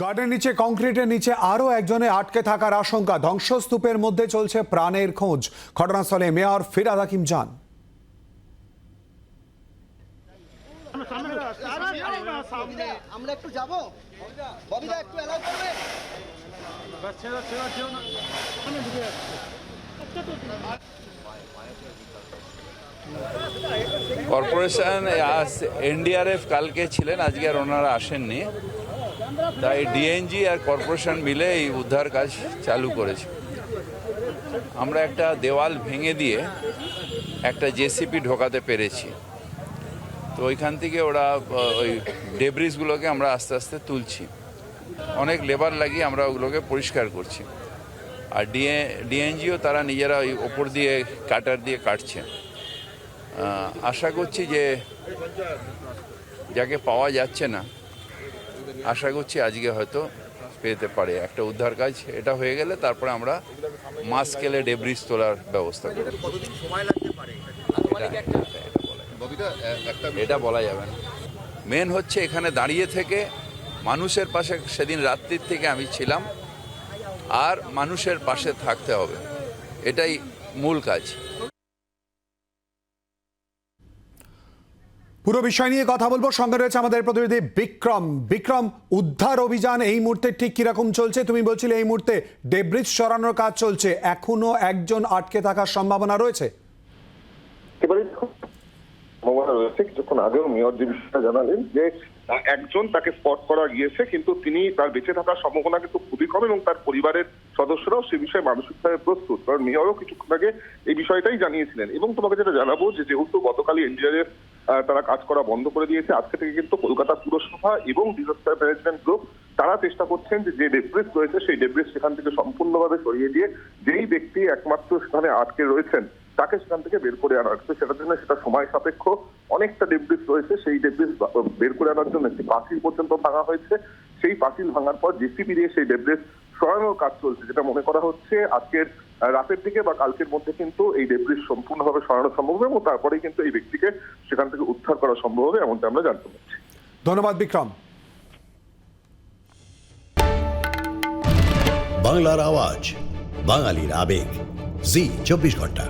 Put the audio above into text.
গার্ডের নিচে কংক্রিটের নিচে আরও একজনে আটকে থাকার আশঙ্কা। ধ্বংসস্তূপের মধ্যে চলছে প্রাণের খোঁজ। ঘটনাস্থলে মেয়র ফিরাদ হাকিম যান। আমরা একটু যাব? একটু কর্পোরেশন এনডিআরএফ কালকে ছিলেন আজকে আর ওনারা আসেননি। তাই ডিএনজি আর কর্পোরেশন মিলে এই উদ্ধার কাজ চালু করেছে। আমরা একটা দেওয়াল ভেঙে দিয়ে একটা জেসিপি ঢোকাতে পেরেছি। তো ওইখান থেকে ওরা ওই ডেব্রিজগুলোকে আমরা আস্তে আস্তে তুলছি। অনেক লেবার লাগিয়ে আমরা ওগুলোকে পরিষ্কার করছি। আর ডিএ ডিএনজিও তারা নিজেরা ওই ওপর দিয়ে, কাটার দিয়ে কাটছে। আশা করছি যে যাকে পাওয়া যাচ্ছে না আশা করছি আজকে হয়তো পেতে পারে। একটা উদ্ধার কাজ এটা হয়ে গেলে তারপরে আমরা মাস স্কেলে ডেব্রিজ তোলার ব্যবস্থা করব। এটা- এটা- এটা বলা যাবে না। মেন হচ্ছে এখানে দাঁড়িয়ে থেকে মানুষের পাশে সেদিন রাত্রির থেকে আমি ছিলাম। আর মানুষের পাশে থাকতে হবে। এটাই মূল কাজ। পুরো বিষয় নিয়ে কথা বলব। সঙ্গে রয়েছে আমাদের প্রতিনিধি বিক্রম। বিক্রম, উদ্ধার অভিযান এই মুহূর্তে ঠিক কীরকম চলছে? তুমি বলছিলে এই মুহূর্তে ডেব্রিজ সরানোর কাজ চলছে। এখনও একজন আটকে থাকার সম্ভাবনা রয়েছে? সম্ভাবনা রয়েছে। কিছুক্ষণ আগেও মেয়র যে বিষয়টা জানালেন যে একজন তাকে স্পট করা গিয়েছে, কিন্তু তিনি তার বেঁচে থাকার সম্ভাবনা কিন্তু খুবই কম এবং তার পরিবারের সদস্যরাও সে বিষয়ে মানসিকভাবে প্রস্তুত। কারণ মেয়রও কিছুক্ষণ আগে এই বিষয়টাই জানিয়েছিলেন। এবং তোমাকে যেটা জানাব যে, যেহেতু গতকালই এনডিআরএফ তারা কাজ করা বন্ধ করে দিয়েছে। আজকে থেকে কিন্তু কলকাতা পুরসভা এবং ডিজাস্টার ম্যানেজমেন্ট গ্রুপ তারা চেষ্টা করছেন যে যে ডেব্রিস রয়েছে সেই ডেব্রিস সেখান থেকে সম্পূর্ণভাবে সরিয়ে দিয়ে যেই ব্যক্তি একমাত্র সেখানে আটকে রয়েছেন, তাকে সেখান থেকে বের করে আনা হচ্ছে সেটার জন্য সেটা সময় সাপেক্ষ। অনেকটা ডেব্রিস রয়েছে, সেই ডেব্রিস বের করে আনার জন্য একটি পাঁচিল পর্যন্ত ভাঙা হয়েছে। সেই পাঁচিল ভাঙার পর জেসিপি দিয়ে সেই ডেব্রিস সরানোর কাজ চলছে যেটা মনে করা হচ্ছে আজকের রাতের দিকে বা কালকের মধ্যে কিন্তু এই ডেব্রিজ সম্পূর্ণভাবে সরানো সম্ভব হবে এবং তারপরেই কিন্তু এই ব্যক্তিকে সেখান থেকে উদ্ধার করা সম্ভব হবে এমনটা আমরা জানতে পারছি। ধন্যবাদ বিক্রম। বাংলার আওয়াজ বাঙালির আবেগ। জি চব্বিশ ঘণ্টা।